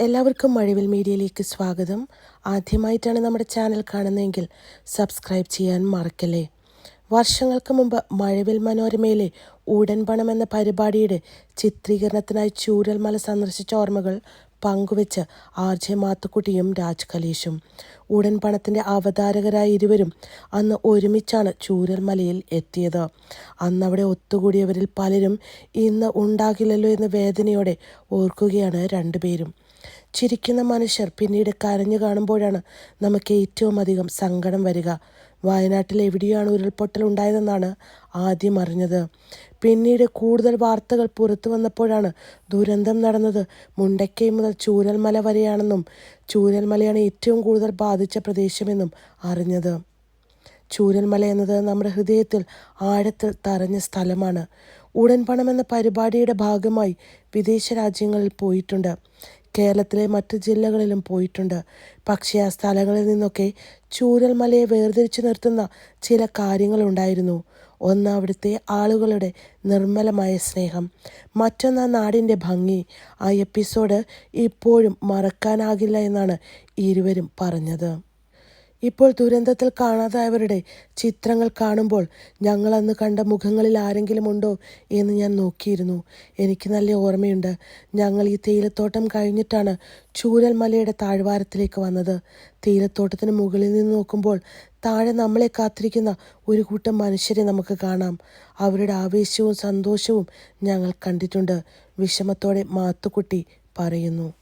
എല്ലാവർക്കും മഴവിൽ മീഡിയയിലേക്ക് സ്വാഗതം. ആദ്യമായിട്ടാണ് നമ്മുടെ ചാനൽ കാണുന്നതെങ്കിൽ സബ്സ്ക്രൈബ് ചെയ്യാൻ മറക്കല്ലേ. വർഷങ്ങൾക്ക് മുമ്പ് മഴവിൽ മനോരമയിലെ ഉടൻ പണം എന്ന പരിപാടിയുടെ ചിത്രീകരണത്തിനായി ചൂരൽമല സന്ദർശിച്ച ഓർമ്മകൾ പങ്കുവെച്ച് ആർ ജെ മാത്തുക്കുട്ടിയും രാജ് കലീഷും ഉടൻ പണത്തിന്റെ അവതാരകരായ ഇരുവരും അന്ന് ഒരുമിച്ചാണ് ചൂരൽമലയിൽ എത്തിയത്. അന്നവിടെ ഒത്തുകൂടിയവരിൽ പലരും ഇന്ന് ഉണ്ടാകില്ലല്ലോ എന്ന വേദനയോടെ ഓർക്കുകയാണ് രണ്ടുപേരും. ചിരിക്കുന്ന മനുഷ്യർ പിന്നീട് കരഞ്ഞു കാണുമ്പോഴാണ് നമുക്ക് ഏറ്റവും അധികം സങ്കടം വരിക. വയനാട്ടിൽ എവിടെയാണ് ഉരുൾപൊട്ടൽ ഉണ്ടായതെന്നാണ് ആദ്യം അറിഞ്ഞത്. പിന്നീട് കൂടുതൽ വാർത്തകൾ പുറത്തു വന്നപ്പോഴാണ് ദുരന്തം നടന്നത്. മുണ്ടക്കൈ മുതൽ ചൂരൽമല വരെയാണെന്നും ചൂരൽമലയാണ് ഏറ്റവും കൂടുതൽ ബാധിച്ച പ്രദേശമെന്നും അറിഞ്ഞത്. ചൂരൽമല എന്നത് നമ്മുടെ ഹൃദയത്തിൽ ആഴത്തിൽ തറഞ്ഞ സ്ഥലമാണ്. ഉടൻ പണം എന്ന പരിപാടിയുടെ ഭാഗമായി വിദേശ രാജ്യങ്ങളിൽ പോയിട്ടുണ്ട്. കേരളത്തിലെ മറ്റ് ജില്ലകളിലും പോയിട്ടുണ്ട്. പക്ഷേ ആ സ്ഥലങ്ങളിൽ നിന്നൊക്കെ ചൂരൽമലയെ വേർതിരിച്ചു നിർത്തുന്ന ചില കാര്യങ്ങളുണ്ടായിരുന്നു. ഒന്ന് അവിടുത്തെ ആളുകളുടെ നിർമ്മലമായ സ്നേഹം. മറ്റൊന്ന് ആ നാടിന്റെ ഭംഗി. ആ എപ്പിസോഡ് ഇപ്പോഴും മറക്കാനാകില്ല എന്നാണ് ഇരുവരും പറഞ്ഞത്. ഇപ്പോൾ ദുരന്തത്തിൽ കാണാതായവരുടെ ചിത്രങ്ങൾ കാണുമ്പോൾ ഞങ്ങൾ അന്ന് കണ്ട മുഖങ്ങളിൽ ആരെങ്കിലും ഉണ്ടോ എന്ന് ഞാൻ നോക്കിയിരുന്നു. എനിക്ക് നല്ല ഓർമ്മയുണ്ട്. ഞങ്ങൾ ഈ തേയിലത്തോട്ടം കഴിഞ്ഞിട്ടാണ് ചൂരൽ മലയുടെ താഴ്വാരത്തിലേക്ക് വന്നത്. തേയിലത്തോട്ടത്തിന് മുകളിൽ നിന്ന് നോക്കുമ്പോൾ താഴെ നമ്മളെ കാത്തിരിക്കുന്ന ഒരു കൂട്ടം മനുഷ്യരെ നമുക്ക് കാണാം. അവരുടെ ആവേശവും സന്തോഷവും ഞങ്ങൾ കണ്ടിട്ടുണ്ട്. വിഷമത്തോടെ മാത്തുക്കുട്ടി പറയുന്നു.